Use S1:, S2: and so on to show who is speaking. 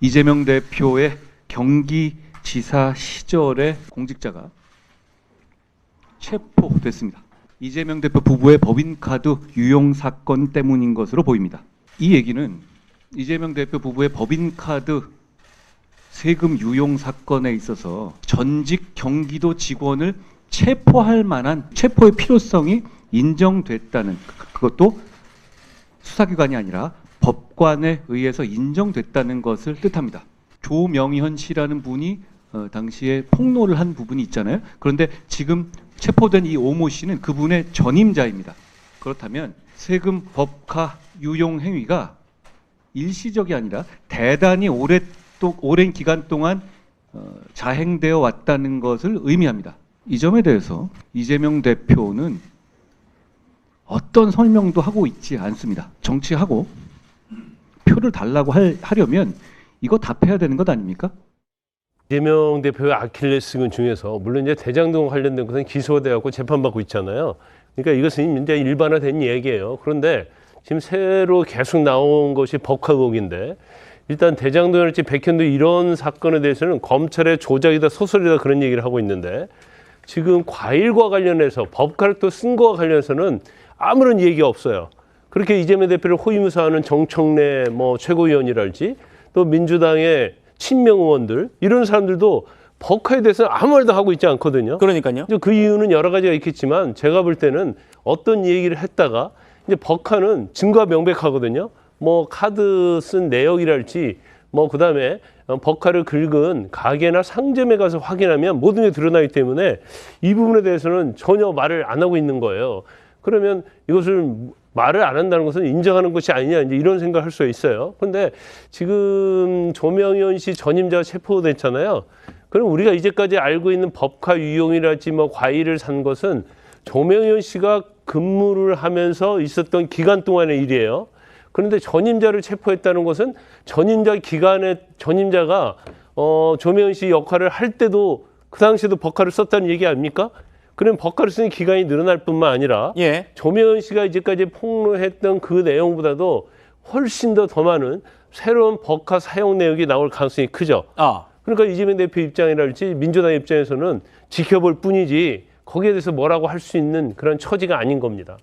S1: 이재명 대표의 경기지사 시절의 공직자가 체포됐습니다. 이재명 대표 부부의 법인카드 유용 사건 때문인 것으로 보입니다. 이 얘기는 이재명 대표 부부의 법인카드 세금 유용 사건에 있어서 전직 경기도 직원을 체포할 만한 체포의 필요성이 인정됐다는 그- 그것도 수사기관이 아니라 법관에 의해서 인정됐다는 것을 뜻합니다. 조명현 씨라는 분이 어, 당시에 폭로를 한 부분이 있잖아요. 그런데 지금 체포된 이 오모 씨는 그분의 전임자입니다. 그렇다면 세금 법카 유용 행위가 일시적이 아니라 대단히 오래 또 오랜 기간 동안 어, 자행되어 왔다는 것을 의미합니다. 이 점에 대해서 이재명 대표는 어떤 설명도 하고 있지 않습니다. 정치하고 표를 달라고 할, 하려면 이거 답해야 되는 것 아닙니까?
S2: 이재명 대표의 아킬레스건 중에서 물론 이제 대장동 관련된 것은 기소돼 갖고 재판받고 있잖아요. 그러니까 이것은 이제 일반화된 얘기예요. 그런데 지금 새로 계속 나온 것이 법화국인데 일단 대장동이랄지 백현도 이런 사건에 대해서는 검찰의 조작이다 소설이다 그런 얘기를 하고 있는데 지금 과일과 관련해서 법카락도 쓴 거와 관련해서는 아무런 얘기가 없어요. 그렇게 이재명 대표를 호위무사하는 정청래 뭐 최고위원이랄지 또 민주당의 친명 의원들 이런 사람들도 법카에 대해서는 아무 말도 하고 있지 않거든요.
S3: 그러니까요.
S2: 이제 그 이유는 여러 가지가 있겠지만 제가 볼 때는 어떤 얘기를 했다가 이제 법카는 증거가 명백하거든요. 뭐 카드 쓴 내역이랄지 뭐 그다음에 어, 법카를 긁은 가게나 상점에 가서 확인하면 모든 게 드러나기 때문에 이 부분에 대해서는 전혀 말을 안 하고 있는 거예요. 그러면 이것을 말을 안 한다는 것은 인정하는 것이 아니냐 이제 이런 생각을 할 수가 있어요. 그런데 지금 조명현 씨 전임자가 체포됐잖아요. 그럼 우리가 이제까지 알고 있는 법카 유용이랄지 뭐 과일을 산 것은 조명현 씨가 근무를 하면서 있었던 기간 동안의 일이에요. 그런데 전임자를 체포했다는 것은 전임자 기간에 전임자가 어, 조명현 씨 역할을 할 때도 그 당시에도 법카를 썼다는 얘기 아닙니까? 그럼 쓰는 기간이 늘어날 뿐만 아니라
S3: 예.
S2: 조명현 씨가 이제까지 폭로했던 그 내용보다도 훨씬 더 더 많은 새로운 법카 사용 내역이 나올 가능성이 크죠.
S3: 아.
S2: 그러니까 이재명 대표 입장이랄지 민주당 입장에서는 지켜볼 뿐이지 거기에 대해서 뭐라고 할 수 있는 그런 처지가 아닌 겁니다.